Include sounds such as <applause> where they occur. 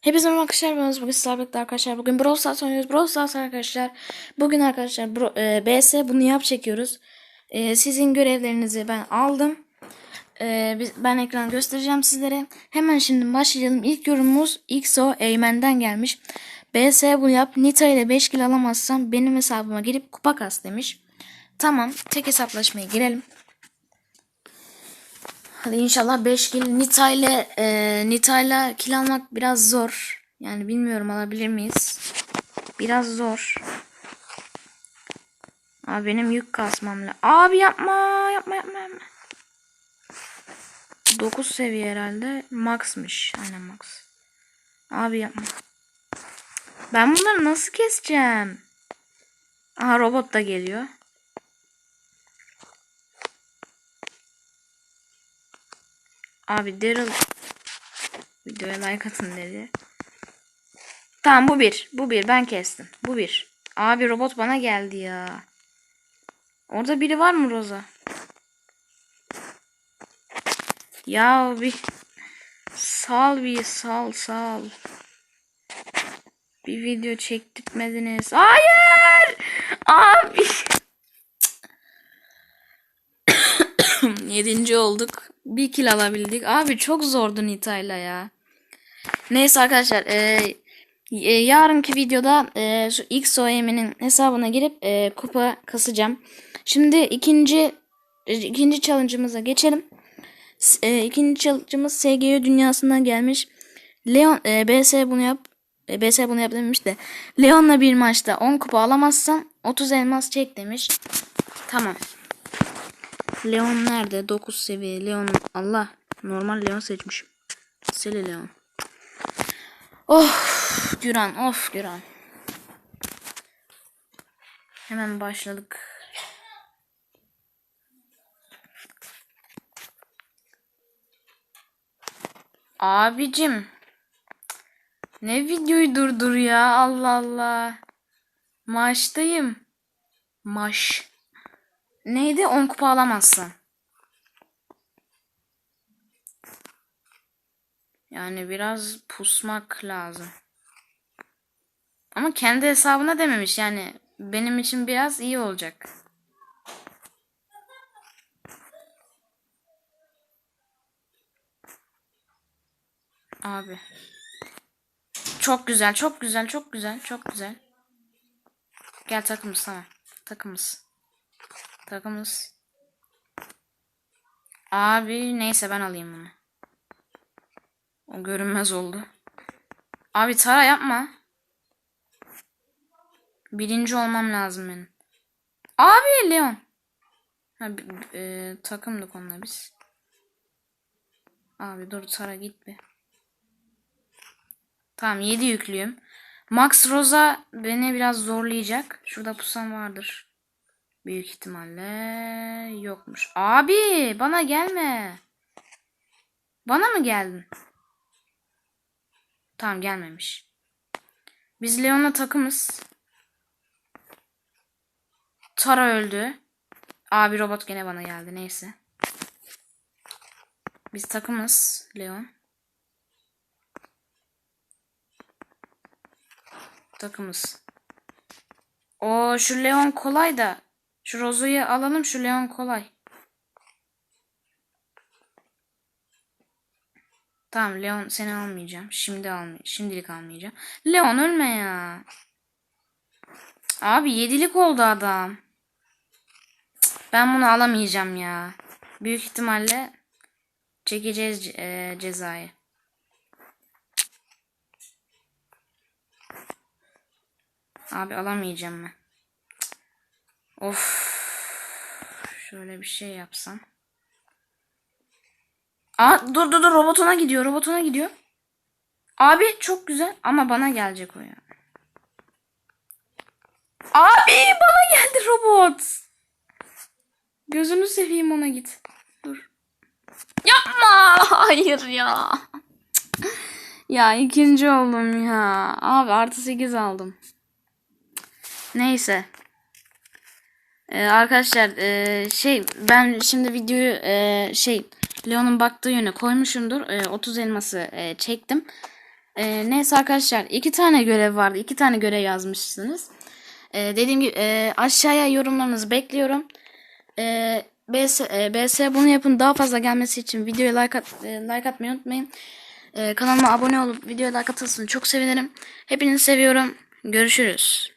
Hepinize merhaba arkadaşlar. Ben. Bugün sizlerle birlikte arkadaşlar. Bugün Brawl Stars oynuyoruz. Brawl Stars arkadaşlar. Bugün arkadaşlar bro, e, BS bunu yap çekiyoruz. E, sizin görevlerinizi ben aldım. E, biz, ben ekran göstereceğim sizlere. Hemen şimdi başlayalım. İlk yorumumuz XO Eymen'den gelmiş. BS bunu yap. Nita ile 5 kill alamazsam benim hesabıma girip kupa kas demiş. Tamam. Tek hesaplaşmaya girelim. Hadi inşallah 5 kill Nita ile e, Nita ile kill almak biraz zor. Yani bilmiyorum alabilir miyiz? Biraz zor. Abi benim yük kasmam lazım. Abi yapma yapma yapma yapma. 9 seviye herhalde. Max'mış. Aynen max. Abi yapma. Ben bunları nasıl keseceğim? Aha robot da geliyor. Abi Daryl videoya like atın dedi. Tamam bu bir. Bu bir. Ben kestim. Bu bir. Abi robot bana geldi ya. Orada biri var mı Roza? Ya bir sal bir sal sal. Bir video çektirtmediniz. Hayır! Abi. Yedinci olduk. Bir kill alabildik. Abi çok zordu Nita'yla ya. Neyse arkadaşlar. E, e, yarınki videoda e, şu XOM'nin hesabına girip e, kupa kasacağım. Şimdi ikinci e, ikinci challenge'ımıza geçelim. E, ikinci challenge'ımız SGO dünyasından gelmiş. Leon e, BS bunu yap. E, BS bunu yap demiş de. Leon'la bir maçta 10 kupa alamazsan 30 elmas çek demiş. Tamam. Leon nerede? 9 seviye. Leon Allah. Normal Leon seçmişim. Seli Leon. Of Güran. Of Güran. Hemen başladık. Abicim. Ne videoyu durdur ya. Allah Allah. Maçtayım. Maş. Neydi? 10 kupa alamazsın. Yani biraz pusmak lazım. Ama kendi hesabına dememiş yani. Benim için biraz iyi olacak. Abi. Çok güzel, çok güzel, çok güzel, çok güzel. Gel takımız tamam. Takımız. Takımız. Abi neyse ben alayım bunu. O görünmez oldu. Abi Tara yapma. Birinci olmam lazım benim. Abi Leon. Ha, e, takımdık onunla biz. Abi dur Tara git bir. Tamam 7 yüklüyüm. Max Rosa beni biraz zorlayacak. Şurada pusan vardır. Büyük ihtimalle yokmuş. Abi bana gelme. Bana mı geldin? Tamam gelmemiş. Biz Leon'la takımız. Tara öldü. Abi robot gene bana geldi neyse. Biz takımız Leon. Takımız. O şu Leon kolay da. Şu Rozo'yu alalım şu Leon kolay. Tamam Leon seni almayacağım. Şimdi almayacağım. Şimdilik almayacağım. Leon ölme ya. Abi yedilik oldu adam. Ben bunu alamayacağım ya. Büyük ihtimalle çekeceğiz ce- e, cezayı. Abi alamayacağım ben. Of. Şöyle bir şey yapsam. Aa dur dur dur robotuna gidiyor robotuna gidiyor. Abi çok güzel ama bana gelecek o ya. Abi bana geldi robot. Gözünü seveyim ona git. Dur. Yapma. <laughs> Hayır ya. Ya ikinci oldum ya. Abi artı 8 aldım. Neyse. Ee, arkadaşlar ee, şey ben şimdi videoyu ee, şey Leon'un baktığı yöne koymuşumdur. Ee, 30 elması ee, çektim. Ee, neyse arkadaşlar iki tane görev vardı. iki tane görev yazmışsınız. Ee, dediğim gibi e, aşağıya yorumlarınızı bekliyorum. Ee, BS, e, BS bunu yapın daha fazla gelmesi için videoya like, at, e, like atmayı unutmayın. Ee, kanalıma abone olup videoya like atılsın çok sevinirim. Hepinizi seviyorum. Görüşürüz.